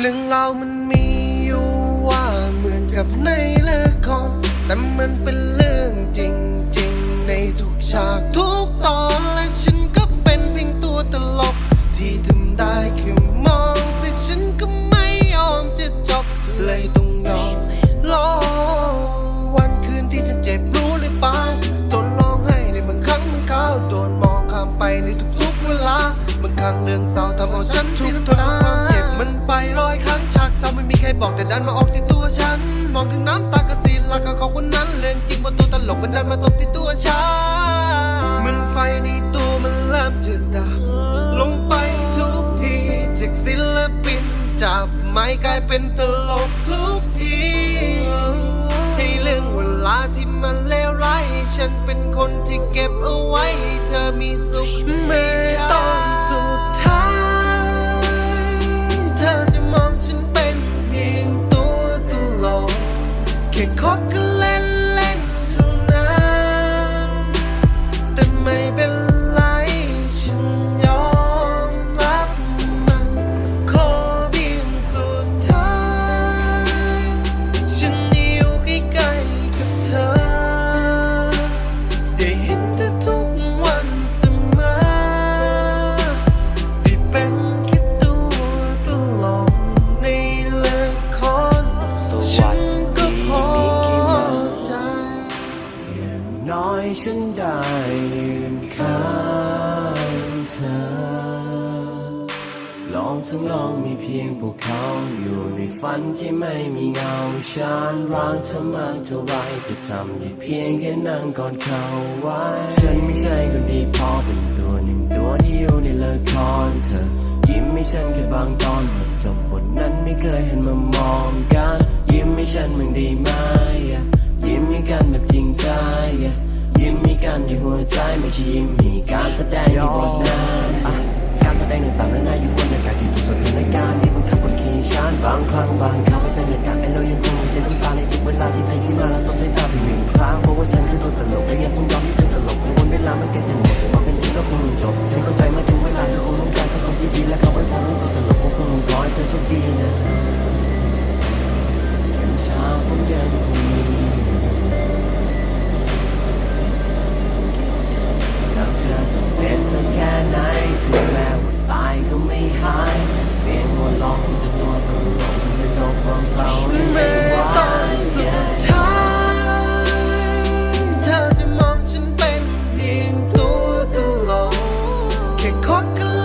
เรื่องเรามันมีอยู่ว่าเหมือนกับในละครแต่มันเป็นเรื่องจริงๆ ในทุกฉากทุกตอนและฉันก็เป็นเพียงตัวตลก ที่ทำได้คือมอง แต่ฉันก็ไม่ยอมจะจบเลยต้องยอมลองวันคืนที่ฉันเจ็บรู้หรือเปล่าทนร้องไห้ในบางครั้งบางคราวโดนมองข้ามไปในทุกๆเวลาบางครั้งเรื่องเศร้าทำเอาฉันทุกข์ทนเอาควา มันไปร้อยครั้งฉากเศร้าไม่มีใครบอกแต่ดันมาออกที่ตัวฉัน มองถึงน้ำตากระสีล้วก็เขาคนนั้นเรื่องจริงว่าตัวตลกมันดันมาตกที่ตัวฉันมันไฟในตัวมันเริ่มจะดับลงไปทุกทีจากศิลปินจับไม้กลายเป็นตลกทุกทีให้เรื่องเวลาที่มันเลวร้ายฉันเป็นคนที่เก็บเอาไว้ให้เธอมีสุขแม้ตอ แค่ ฉันได้ยืนข้างเธอ ลองทั้งลองมีเพียงพวกเขาอยู่ในฝันที่ไม่มีเงาฉันรักเธอมากเท่าไรแต่ทำได้เพียงแค่นั่งกอดเขาไว้ ฉันไม่ใช่คนดีพอเป็นตัวหนึ่งตัวที่อยู่ในละครเธอยิ้มให้ฉันแค่บางตอนบทจบบทนั้นไม่เคยเห็นมามองกัน ยิ้มให้ฉันมึงด้ไหมยิ้มให้กันแบบจริงใจ ในหัวใจไม่ใช่ยิ้มให้การแสดงในบทนั้นอะการแสดงต่างๆนานาอยู่บน Chicago.